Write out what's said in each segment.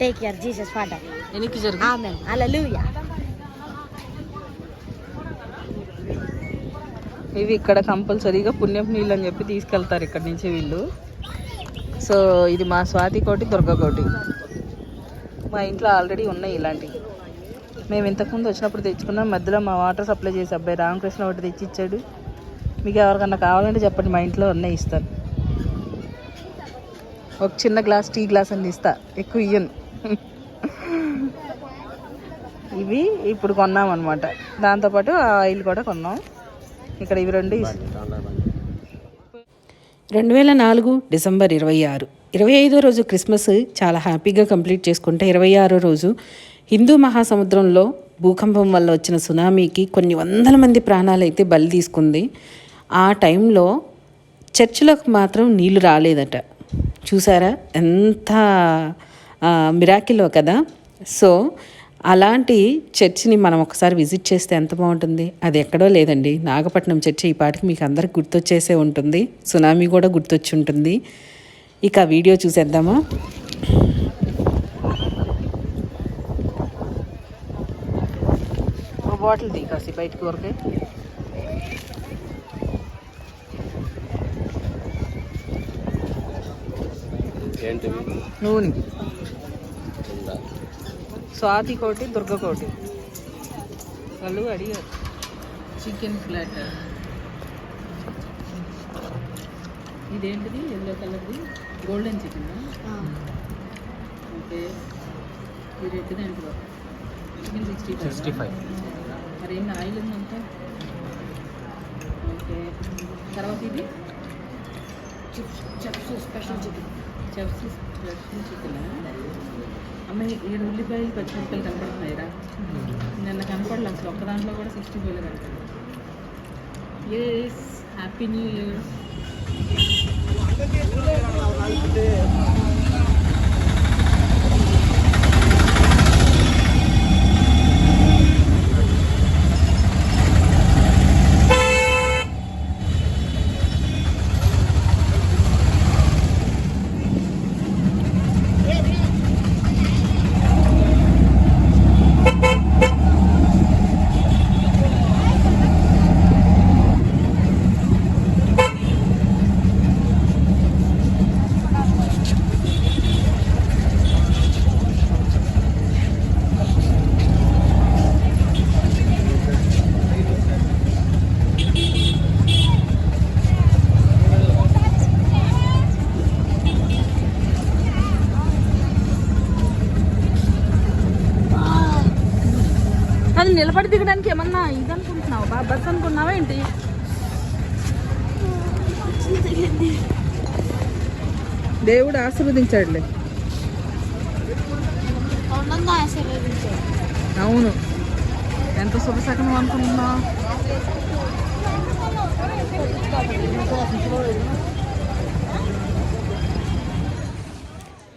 Take care, Jesus, Father. వెనక్కి జరుగు. Amen. Hallelujah. ఇవి ఇక్కడ కంపల్సరీగా పుణ్యపు నీళ్ళు అని చెప్పి తీసుకెళ్తారు ఇక్కడ నుంచి వీళ్ళు. సో ఇది మా స్వాతి కోటి దుర్గ కోటి. మా ఇంట్లో ఆల్రెడీ ఉన్నాయి ఇలాంటివి. మేము ఇంతకుముందు వచ్చినప్పుడు తెచ్చుకున్నాం. మధ్యలో మా వాటర్ సప్లై చేసే అబ్బాయి రామకృష్ణ ఒకటి తెచ్చి ఇచ్చాడు మీకు ఎవరికన్నా కావాలంటే చెప్పండి మా ఇంట్లో ఉన్నాయి ఇస్తాను. ఒక చిన్న గ్లాస్ టీ గ్లాస్ అని ఇస్తా. ఎక్కువ ఇయ్యను. ఇవి ఇప్పుడు కొన్నాం అనమాట దాంతోపాటు ఆయిల్ కూడా కొన్నాం. ఇక్కడ ఇవి రెండు రెండు వేల నాలుగు డిసెంబర్ ఇరవై ఆరు. ఇరవై ఐదో రోజు క్రిస్మస్ చాలా హ్యాపీగా కంప్లీట్ చేసుకుంటే ఇరవై ఆరో రోజు హిందూ మహాసముద్రంలో భూకంపం వల్ల వచ్చిన సునామీకి కొన్ని వందల మంది ప్రాణాలు అయితే బలి తీసుకుంది. ఆ టైంలో చర్చిలోకి మాత్రం నీళ్ళు రాలేదట. చూసారా? ఎంత మిరాకిలో కదా. సో అలాంటి చర్చిని మనం ఒకసారి విజిట్ చేస్తే ఎంత బాగుంటుంది? అది ఎక్కడో లేదండి. నాగపట్నం చర్చి ఈ పాటికి మీకు అందరికి గుర్తొచ్చేసే ఉంటుంది. సునామీ కూడా గుర్తొచ్చి ఉంటుంది. ఇక ఆ వీడియో చూసేద్దామా? బాటిల్ కాసి బయటకు ఊరికే. నూనె. స్వాతి కోటి దుర్గ కోటి. వాళ్ళు అడిగారు. చికెన్ ప్లాటర్ ఇదేంటిది? ఎల్లో కలర్ది? Golden chicken okay. ఇది రెడ్ దాంట్లో. చికెన్ సిక్స్టీ సిక్స్టీ ఫైవ్ మరి ఏం ఆయిల్ ఉందంతా? ఓకే. తర్వాత ఇది? Chef's special chicken. Chef's special chicken అమ్మాయి ఏడు ఉల్లిపాయలు రూపాయలు కనపడుతున్నాయిరా. నిన్న కనపడలే అసలు ఒక్క దాంట్లో కూడా సిక్స్టీ ఫైవ్లో కనపడలేదు ఎస్ హ్యాపీ న్యూ ఇయర్ అది దిగడానికి ఏమన్నా ఇది అనుకుంటున్నావా బా బస్ అనుకున్నావా ఏంటి? దేవుడు ఆశీర్వదించాడులే. అవును. ఎంత శుభశకనం అనుకుంటున్నావు?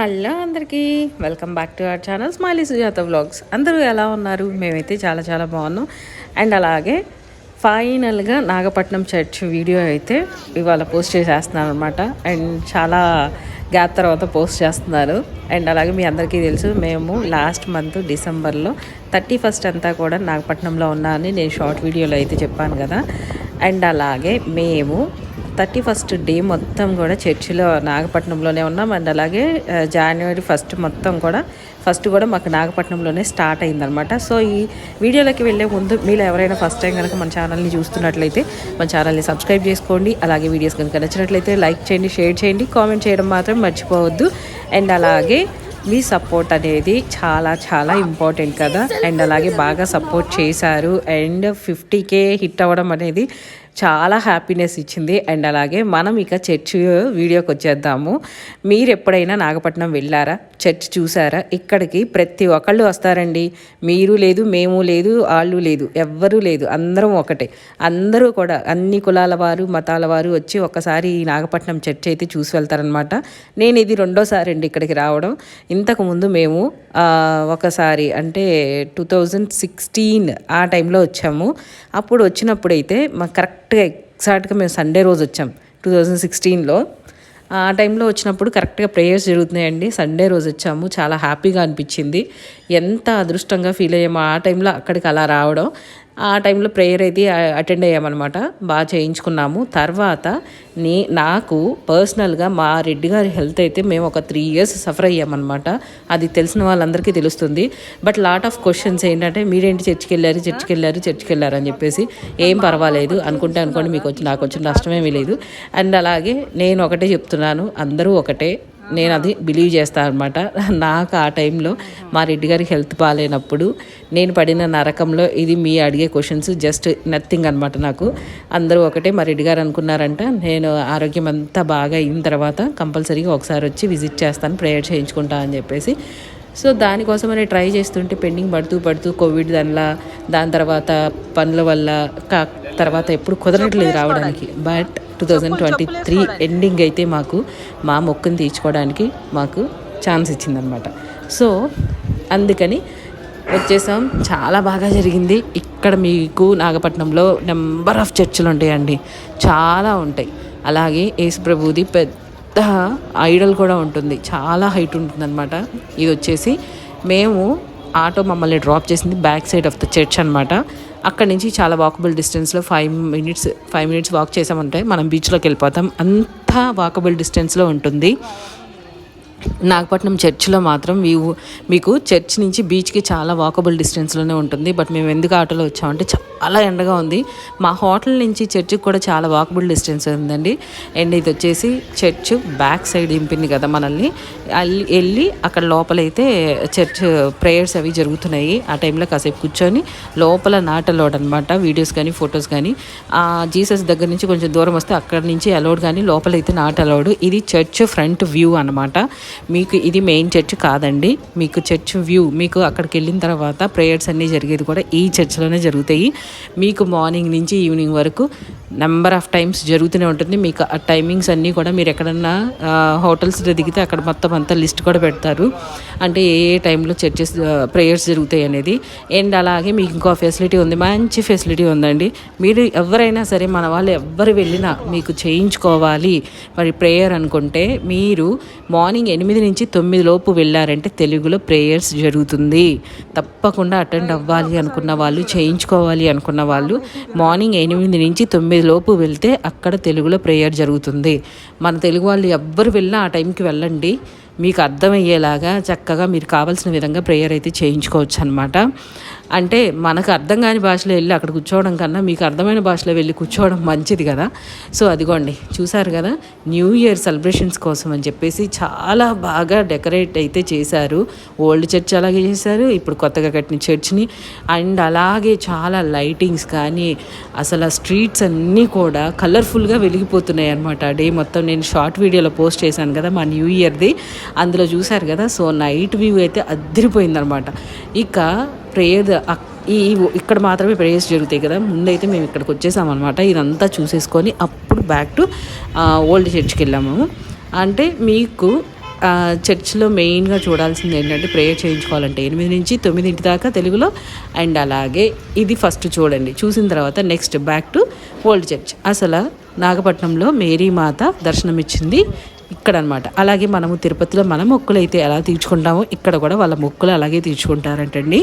హలో అందరికీ welcome back to our channel smiley Sujatha vlogs. అందరూ ఎలా ఉన్నారు? మేమైతే చాలా చాలా బాగున్నాం. అండ్ అలాగే ఫైనల్గా నాగపట్నం చర్చ్ వీడియో అయితే ఇవాళ పోస్ట్ చేసేస్తున్నాను అనమాట అండ్ చాలా గ్యాప్ తర్వాత పోస్ట్ చేస్తున్నారు. అండ్ అలాగే మీ అందరికీ తెలుసు మేము లాస్ట్ మంత్ డిసెంబర్లో థర్టీ ఫస్ట్ అంతా కూడా నాగపట్నంలో ఉన్నా అని నేను షార్ట్ వీడియోలో అయితే చెప్పాను కదా. అండ్ అలాగే మేము థర్టీ ఫస్ట్ డే మొత్తం కూడా చర్చిలో నాగపట్నంలోనే ఉన్నాం. అండ్ అలాగే జనవరి ఫస్ట్ మొత్తం కూడా ఫస్ట్ కూడా మాకు నాగపట్నంలోనే స్టార్ట్ అయిందనమాట సో ఈ వీడియోలోకి వెళ్ళే ముందు మీరు ఎవరైనా ఫస్ట్ టైం కనుక మన ఛానల్ని చూస్తున్నట్లయితే మన ఛానల్ని సబ్స్క్రైబ్ చేసుకోండి. అలాగే వీడియోస్ కనుక నచ్చినట్లయితే లైక్ చేయండి షేర్ చేయండి కామెంట్ చేయడం మాత్రం మర్చిపోవద్దు. అండ్ అలాగే మీ సపోర్ట్ అనేది చాలా చాలా ఇంపార్టెంట్ కదా. అండ్ అలాగే బాగా సపోర్ట్ చేశారు. అండ్ ఫిఫ్టీకే హిట్ అవ్వడం అనేది చాలా హ్యాపీనెస్ ఇచ్చింది. అండ్ అలాగే మనం ఇక చర్చ్ వీడియోకి వచ్చేద్దాము. మీరు ఎప్పుడైనా నాగపట్నం వెళ్ళారా? చర్చ్ చూసారా? ఇక్కడికి ప్రతి ఒక్కళ్ళు వస్తారండి. మీరు లేదు మేము లేదు వాళ్ళు లేదు ఎవ్వరూ లేదు. అందరం ఒకటే. అందరూ కూడా అన్ని కులాల వారు మతాల వారు వచ్చి ఒక్కసారి ఈ నాగపట్నం చర్చ్ అయితే చూసి వెళ్తారనమాట నేను ఇది రెండోసారి అండి ఇక్కడికి రావడం. ఇంతకు ముందు మేము ఒకసారి అంటే టూ థౌజండ్ సిక్స్టీన్ ఆ టైంలో వచ్చాము. అప్పుడు వచ్చినప్పుడు అయితే మాకు కరెక్ట్గా ఎగ్జాక్ట్గా మేము సండే రోజు వచ్చాం టూ థౌజండ్ సిక్స్టీన్లో. ఆ టైంలో వచ్చినప్పుడు కరెక్ట్గా ప్రేయర్స్ జరుగుతున్నాయండి. సండే రోజు వచ్చాము. చాలా హ్యాపీగా అనిపించింది. ఎంత అదృష్టంగా ఫీల్ అయ్యామో ఆ టైంలో అక్కడికి అలా రావడం. ఆ టైంలో ప్రేయర్ అయితే అటెండ్ అయ్యామన్నమాట. బాగా చేయించుకున్నాము. తర్వాత నే నాకు పర్సనల్గా మా రెడ్డి గారి హెల్త్ అయితే మేము ఒక త్రీ ఇయర్స్ సఫర్ అయ్యామన్నమాట. అది తెలిసిన వాళ్ళందరికీ తెలుస్తుంది. బట్ లాట్ ఆఫ్ క్వశ్చన్స్ ఏంటంటే మీరేంటి చర్చికి వెళ్ళారు చర్చికి వెళ్ళారు చర్చికి వెళ్ళారు అని చెప్పేసి ఏం పర్వాలేదు. అనుకుంటే అనుకోండి మీకు వచ్చి నాకు వచ్చిన నష్టమేమీ లేదు. అండ్ అలాగే నేను ఒకటే చెప్తున్నాను. అందరూ ఒకటే. నేను అది బిలీవ్ చేస్తాను అనమాట నాకు ఆ టైంలో మా రెడ్డి గారి హెల్త్ బాగాలేనప్పుడు నేను పడిన నరకంలో ఇది మీ అడిగే క్వశ్చన్స్ జస్ట్ నథింగ్ అనమాట నాకు. అందరూ ఒకటే మా రెడ్డి గారు అనుకున్నారంట నేను ఆరోగ్యం అంతా బాగా అయిన తర్వాత కంపల్సరీగా ఒకసారి వచ్చి విజిట్ చేస్తాను ప్రేయర్ చేయించుకుంటా అని చెప్పేసి. సో దానికోసమని ట్రై చేస్తుంటే పెండింగ్ పడుతూ పడుతూ కోవిడ్ దానిలా దాని తర్వాత పనుల వల్ల కా తర్వాత ఎప్పుడు కుదరట్లేదు రావడానికి. But two thousand twenty three ending అయితే మాకు మా మొక్కుని తీర్చుకోవడానికి మాకు ఛాన్స్ ఇచ్చిందనమాట సో అందుకని వచ్చేసాం. చాలా బాగా జరిగింది. ఇక్కడ మీకు నాగపట్నంలో నెంబర్ ఆఫ్ చర్చిలు ఉంటాయండి. చాలా ఉంటాయి. అలాగే యేసు ప్రభుది పెద్ద ఐడల్ కూడా ఉంటుంది. చాలా హైట్ ఉంటుందన్నమాట. ఇది వచ్చేసి మేము ఆటో మమ్మల్ని డ్రాప్ చేసింది back side of the church అనమాట అక్కడ నుంచి చాలా వాకబుల్ డిస్టెన్స్లో five minutes five minutes walk చేసామంటే మనం బీచ్లోకి వెళ్ళిపోతాం. అంతా వాకబుల్ డిస్టెన్స్లో ఉంటుంది. నాగపట్నం చర్చిలో మాత్రం వ్యూ మీకు చర్చ్ నుంచి బీచ్కి చాలా వాకబుల్ డిస్టెన్స్లోనే ఉంటుంది. బట్ మేము ఎందుకు ఆటోలో వచ్చామంటే చాలా ఎండగా ఉంది. మా హోటల్ నుంచి చర్చికి కూడా చాలా వాకబుల్ డిస్టెన్స్ ఉందండి. అండ్ ఇది వచ్చేసి చర్చ్ బ్యాక్ సైడ్ దింపింది కదా మనల్ని. అల్లి- వెళ్ళి అక్కడ లోపలైతే చర్చ్ ప్రేయర్స్ అవి జరుగుతున్నాయి. ఆ టైంలో కాసేపు కూర్చొని లోపల నాటలోడ్ అనమాట వీడియోస్ కానీ ఫొటోస్ కానీ. ఆ జీసస్ దగ్గర నుంచి కొంచెం దూరం వస్తే అక్కడ నుంచి అలౌడ్ కానీ లోపలైతే నాట్ అలౌడ్ ఇది చర్చ్ ఫ్రంట్ వ్యూ అనమాట మీకు ఇది మెయిన్ చర్చ్ కాదండి. మీకు చర్చ్ వ్యూ మీకు అక్కడికి వెళ్ళిన తర్వాత ప్రేయర్స్ అన్నీ జరిగేది కూడా ఈ చర్చ్లోనే జరుగుతాయి. మీకు మార్నింగ్ నుంచి ఈవినింగ్ వరకు నెంబర్ ఆఫ్ టైమ్స్ జరుగుతూనే ఉంటుంది. మీకు ఆ టైమింగ్స్ అన్నీ కూడా మీరు ఎక్కడన్నా హోటల్స్లో దిగితే అక్కడ మొత్తం అంతా లిస్ట్ కూడా పెడతారు. అంటే ఏ ఏ టైంలో చర్చెస్ ప్రేయర్స్ జరుగుతాయి అనేది. అండ్ అలాగే మీకు ఇంకో ఫెసిలిటీ ఉంది. మంచి ఫెసిలిటీ ఉందండి. మీరు ఎవరైనా సరే మన వాళ్ళు ఎవ్వరు వెళ్ళినా మీకు చేయించుకోవాలి. మరి ప్రేయర్ అనుకుంటే మీరు మార్నింగ్ ఎనిమిది నుంచి తొమ్మిది లోపు వెళ్ళారంటే తెలుగులో ప్రేయర్స్ జరుగుతుంది. తప్పకుండా అటెండ్ అవ్వాలి అనుకున్న వాళ్ళు చేయించుకోవాలి అనుకున్న వాళ్ళు మార్నింగ్ ఎనిమిది నుంచి తొమ్మిది లోపు వెళ్తే అక్కడ తెలుగులో ప్రేయర్ జరుగుతుంది. మన తెలుగు వాళ్ళు ఎవ్వరు వెళ్ళినా ఆ టైంకి వెళ్ళండి. మీకు అర్థమయ్యేలాగా చక్కగా మీరు కావాల్సిన విధంగా ప్రేయర్ అయితే చేయించుకోవచ్చు అనమాట అంటే మనకు అర్థం కాని భాషలో వెళ్ళి అక్కడ కూర్చోవడం కన్నా మీకు అర్థమైన భాషలో వెళ్ళి కూర్చోవడం మంచిది కదా. సో అదిగోండి చూసారు కదా న్యూ ఇయర్ సెలబ్రేషన్స్ కోసం అని చెప్పేసి చాలా బాగా డెకరేట్ అయితే చేశారు. ఓల్డ్ చర్చ్ అలాగే చేశారు ఇప్పుడు కొత్తగా కట్టిన చర్చ్ని అండ్ అలాగే చాలా లైటింగ్స్ కానీ అసలు ఆ స్ట్రీట్స్ అన్నీ కూడా కలర్ఫుల్గా వెలిగిపోతున్నాయి అనమాట డే మొత్తం నేను షార్ట్ వీడియోలో పోస్ట్ చేశాను కదా మా న్యూ ఇయర్ది అందులో చూశారు కదా సో నైట్ వ్యూ అయితే అదిరిపోయిందనమాట ఇక ప్రేయర్ ఈ ఇక్కడ మాత్రమే ప్రేయర్స్ జరుగుతాయి కదా. ముందైతే మేము ఇక్కడికి వచ్చేసామన్నమాట. ఇదంతా చూసేసుకొని అప్పుడు బ్యాక్ టు ఓల్డ్ చర్చ్కి వెళ్ళాము. అంటే మీకు చర్చ్లో మెయిన్గా చూడాల్సింది ఏంటంటే ప్రేయర్ చేయించుకోవాలంటే ఎనిమిది నుంచి తొమ్మిదింటి దాకా తెలుగులో అండ్ అలాగే ఇది ఫస్ట్ చూడండి. చూసిన తర్వాత next back to old church. అసలు నాగపట్నంలో మేరీ మాత దర్శనం ఇచ్చింది ఇక్కడ అనమాట అలాగే మనము తిరుపతిలో మన మొక్కులు అయితే ఎలా తీర్చుకుంటామో ఇక్కడ కూడా వాళ్ళ మొక్కులు అలాగే తీర్చుకుంటారంటండి.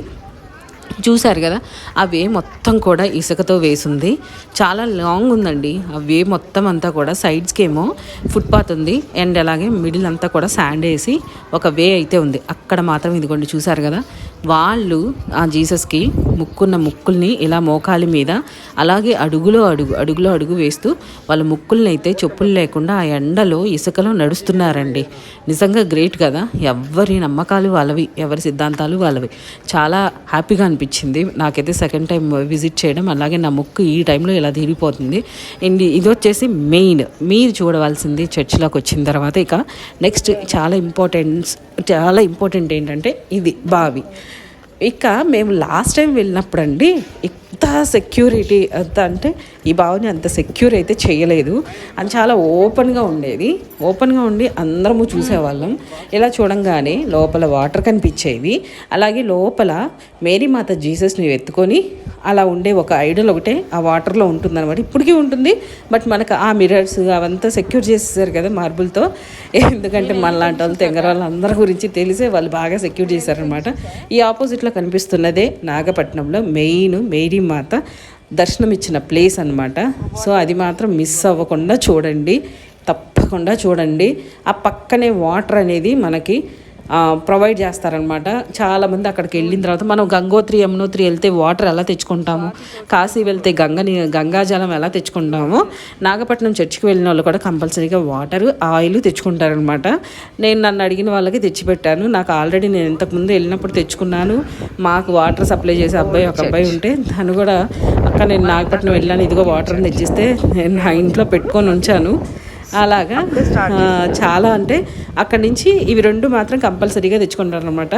చూశారు కదా ఆ వే మొత్తం కూడా ఇసుకతో వేసింది. చాలా లాంగ్ ఉందండి. ఆ వే మొత్తం అంతా కూడా సైడ్స్కి ఏమో ఫుట్పాత్ ఉంది. అండ్ అలాగే మిడిల్ అంతా కూడా శాండ్ వేసి ఒక వే అయితే ఉంది. అక్కడ మాత్రం ఇదిగోండి చూశారు కదా? వాళ్ళు ఆ జీసస్కి ముక్కున్న ముక్కుల్ని ఇలా మోకాలి మీద అలాగే అడుగులో అడుగు అడుగులో అడుగు వేస్తూ వాళ్ళ ముక్కుల్ని అయితే చెప్పులు లేకుండా ఆ ఎండలో ఇసుకలో నడుస్తున్నారండి. నిజంగా గ్రేట్ కదా? ఎవరి నమ్మకాలు వాళ్ళవి ఎవరి సిద్ధాంతాలు వాళ్ళవి. చాలా హ్యాపీగా అనిపించింది. నాకైతే సెకండ్ టైం విజిట్ చేయడం అలాగే నా ముక్కు ఈ టైంలో ఇలా తీరిపోతుంది అండ్ ఇది వచ్చేసి మెయిన్ మీరు చూడవలసింది చర్చిలోకి వచ్చిన తర్వాత ఇక నెక్స్ట్ చాలా ఇంపార్టెన్స్ చాలా ఇంపార్టెంట్ ఏంటంటే ఇది బావి. ఇక మేము లాస్ట్ టైం వెళ్ళినప్పుడు అండి ఇక్- సెక్యూరిటీ అంత అంటే ఈ బావిని అంత సెక్యూర్ అయితే చేయలేదు. అని చాలా ఓపెన్గా ఉండేది. ఓపెన్గా ఉండి అందరము చూసేవాళ్ళం. ఇలా చూడంగానే లోపల వాటర్ కనిపించేవి అలాగే లోపల మేరీమాత జీసస్ని ఎత్తుకొని అలా ఉండే ఒక ఐడల్ ఒకటే ఆ వాటర్లో ఉంటుందన్నమాట. ఇప్పటికీ ఉంటుంది. బట్ మనకు ఆ మిరర్స్ అవంతా సెక్యూర్ చేసేసారు కదా మార్బుల్తో ఎందుకంటే మనలాంటి వాళ్ళు తెంగర వాళ్ళు అందరి గురించి తెలిసే వాళ్ళు బాగా సెక్యూర్ చేశారనమాట ఈ ఆపోజిట్లో కనిపిస్తున్నదే నాగపట్నంలో మెయిన్ మేరీ మాత దర్శనం ఇచ్చిన ప్లేస్ అనమాట సో అది మాత్రం మిస్ అవ్వకుండా చూడండి. తప్పకుండా చూడండి. ఆ పక్కనే వాటర్ అనేది మనకి ప్రొవైడ్ చేస్తారనమాట చాలామంది అక్కడికి వెళ్ళిన తర్వాత మనం గంగోత్రి యమునోత్రి వెళ్తే వాటర్ ఎలా తెచ్చుకుంటాము? కాశీ వెళ్తే గంగని గంగాజలం ఎలా తెచ్చుకుంటామో? నాగపట్నం చర్చికి వెళ్ళిన వాళ్ళు కూడా కంపల్సరీగా వాటర్ ఆయిల్ తెచ్చుకుంటారనమాట నేను నన్ను అడిగిన వాళ్ళకి తెచ్చిపెట్టాను. నాకు ఆల్రెడీ నేను ఇంతకుముందు వెళ్ళినప్పుడు తెచ్చుకున్నాను. మాకు వాటర్ సప్లై చేసే అబ్బాయి ఒక అబ్బాయి ఉంటే తను కూడా అక్క నేను నాగపట్నం వెళ్ళాను ఇదిగో వాటర్ తెచ్చిస్తే నేను నా ఇంట్లో పెట్టుకొని ఉంచాను. అలాగా చాలా అంటే అక్కడి నుంచి ఇవి రెండు మాత్రం కంపల్సరీగా తెచ్చుకుంటారు అనమాట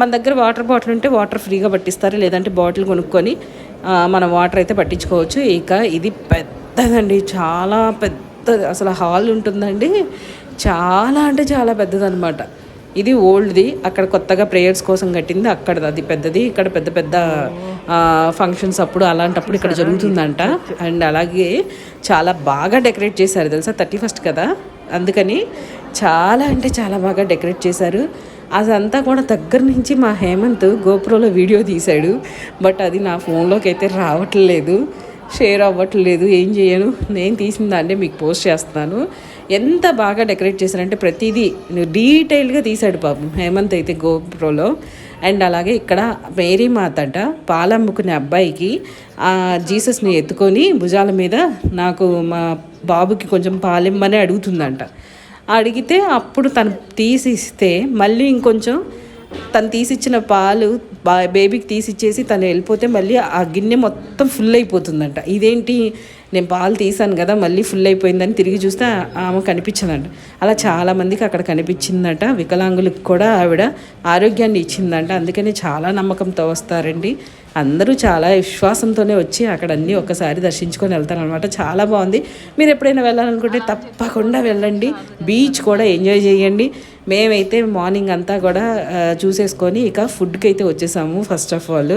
మన దగ్గర వాటర్ బాటిల్ ఉంటే వాటర్ ఫ్రీగా పట్టిస్తారు లేదంటే బాటిల్ కొనుక్కొని మనం వాటర్ అయితే పట్టించుకోవచ్చు. ఇక ఇది పెద్దదండి చాలా పెద్ద అసలు హాల్ ఉంటుందండి. చాలా అంటే చాలా పెద్దదన్నమాట. ఇది ఓల్డ్ది. అక్కడ కొత్తగా ప్రేయర్స్ కోసం కట్టింది. అక్కడ అది పెద్దది. ఇక్కడ పెద్ద పెద్ద ఫంక్షన్స్ అప్పుడు అలాంటప్పుడు ఇక్కడ జరుగుతుందంట. అండ్ అలాగే చాలా బాగా డెకరేట్ చేశారు తెలుసా? థర్టీ ఫస్ట్ కదా? అందుకని చాలా అంటే చాలా బాగా డెకరేట్ చేశారు. అదంతా కూడా దగ్గర నుంచి మా హేమంత్ గోప్రోలో వీడియో తీశాడు. బట్ అది నా ఫోన్లోకి అయితే రావట్లేదు. షేర్ అవ్వట్లేదు. ఏం చేయను? నేను తీసిన దాన్నే మీకు పోస్ట్ చేస్తున్నాను. ఎంత బాగా డెకరేట్ చేశారంటే ప్రతిదీ డీటెయిల్గా తీశాడు పాపం హేమంత్ అయితే గోప్రోలో. అండ్ అలాగే ఇక్కడ మేరీ మాత అంట పాలమ్ముకునే అబ్బాయికి ఆ జీసస్ని ఎత్తుకొని భుజాల మీద నాకు మా బాబుకి కొంచెం పాలిమ్మని అడుగుతుందంట. అడిగితే అప్పుడు తను తీసిస్తే మళ్ళీ ఇంకొంచెం తను తీసిచ్చిన పాలు బా బేబీకి తీసిచ్చేసి తను వెళ్ళిపోతే మళ్ళీ ఆ గిన్నె మొత్తం ఫుల్ అయిపోతుందంట. ఇదేంటి నేను పాలు తీసాను కదా మళ్ళీ ఫుల్ అయిపోయిందని తిరిగి చూస్తే ఆమె కనిపించదంట. అలా చాలామందికి అక్కడ కనిపించిందట. వికలాంగులకు కూడా ఆవిడ ఆరోగ్యాన్ని ఇచ్చిందంట. అందుకనే చాలా నమ్మకంతో వస్తారండి. అందరూ చాలా విశ్వాసంతోనే వచ్చి అక్కడ అన్నీ ఒక్కసారి దర్శించుకొని వెళ్తారనమాట చాలా బాగుంది. మీరు ఎప్పుడైనా వెళ్ళాలనుకుంటే తప్పకుండా వెళ్ళండి. బీచ్ కూడా ఎంజాయ్ చేయండి. మేమైతే మార్నింగ్ అంతా కూడా చూసేసుకొని ఇక ఫుడ్కి అయితే వచ్చేసాము first of all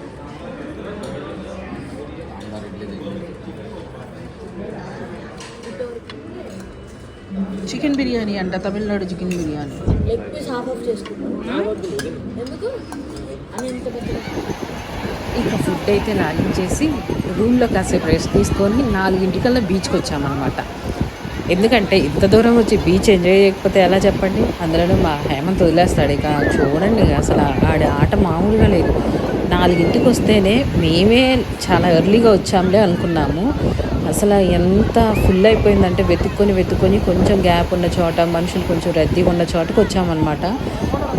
chicken biryani అంట Tamil Nadu chicken biryani. Leg piece half of చేసుకుంటాం. ఎందుకు? అని ఎంత పెద్ద ఇక ఫుడ్ అయితే లాగించేసి రూమ్లో కాసేపు రెస్ట్ తీసుకొని నాలుగింటికల్లా బీచ్కి వచ్చామన్నమాట ఎందుకంటే ఇంత దూరం వచ్చి బీచ్ ఎంజాయ్ చేయకపోతే ఎలా చెప్పండి? అందులోనూ మా హేమంత్ వదిలేస్తాడు. ఇక చూడండి అసలు ఆడి ఆట మామూలుగా లేదు. నాలుగింటికి వస్తేనే మేమే చాలా ఎర్లీగా వచ్చాంలే అనుకున్నాము. అసలు ఎంత ఫుల్ అయిపోయిందంటే వెతుక్కొని వెతుక్కొని కొంచెం గ్యాప్ ఉన్న చోట మనుషులు కొంచెం రద్దీగా ఉన్న చోటకి వచ్చామన్నమాట.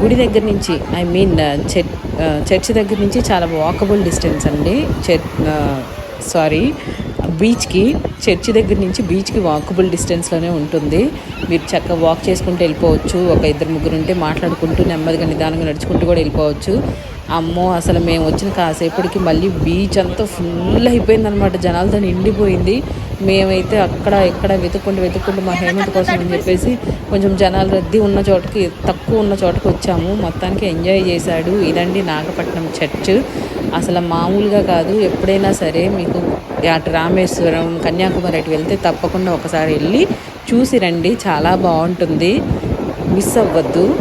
గుడి దగ్గర నుంచి ఐ మీన్ చర్చ్ చర్చి దగ్గర నుంచి చాలా వాకబుల్ డిస్టెన్స్ అండి. చర్ uh, సారీ బీచ్కి చర్చి దగ్గర నుంచి బీచ్కి వాకబుల్ డిస్టెన్స్లోనే ఉంటుంది. మీరు చక్కగా వాక్ చేసుకుంటూ వెళ్ళిపోవచ్చు. ఒక ఇద్దరు ముగ్గురు ఉంటే మాట్లాడుకుంటూ నెమ్మదిగా నిదానంగా నడుచుకుంటూ కూడా వెళ్ళిపోవచ్చు. అమ్మో అసలు మేము వచ్చిన కాసేపటికి మళ్ళీ బీచ్ అంతా ఫుల్ అయిపోయిందనమాట జనాలతో నిండిపోయింది. మేమైతే అక్కడ ఇక్కడ వెతుక్కుంటూ వెతుక్కుంటూ మా హేమంత్ కోసం అని చెప్పేసి కొంచెం జనాలు రద్దీ ఉన్న చోటకి తక్కువ ఉన్న చోటకి వచ్చాము. మొత్తానికి ఎంజాయ్ చేశాడు. ఇదండి నాగపట్నం చర్చ్ అసలు మామూలుగా కాదు. ఎప్పుడైనా సరే మీకు అటు రామేశ్వరం కన్యాకుమారి అటు వెళ్తే తప్పకుండా ఒకసారి వెళ్ళి చూసి రండి. చాలా బాగుంటుంది. మిస్ అవ్వద్దు.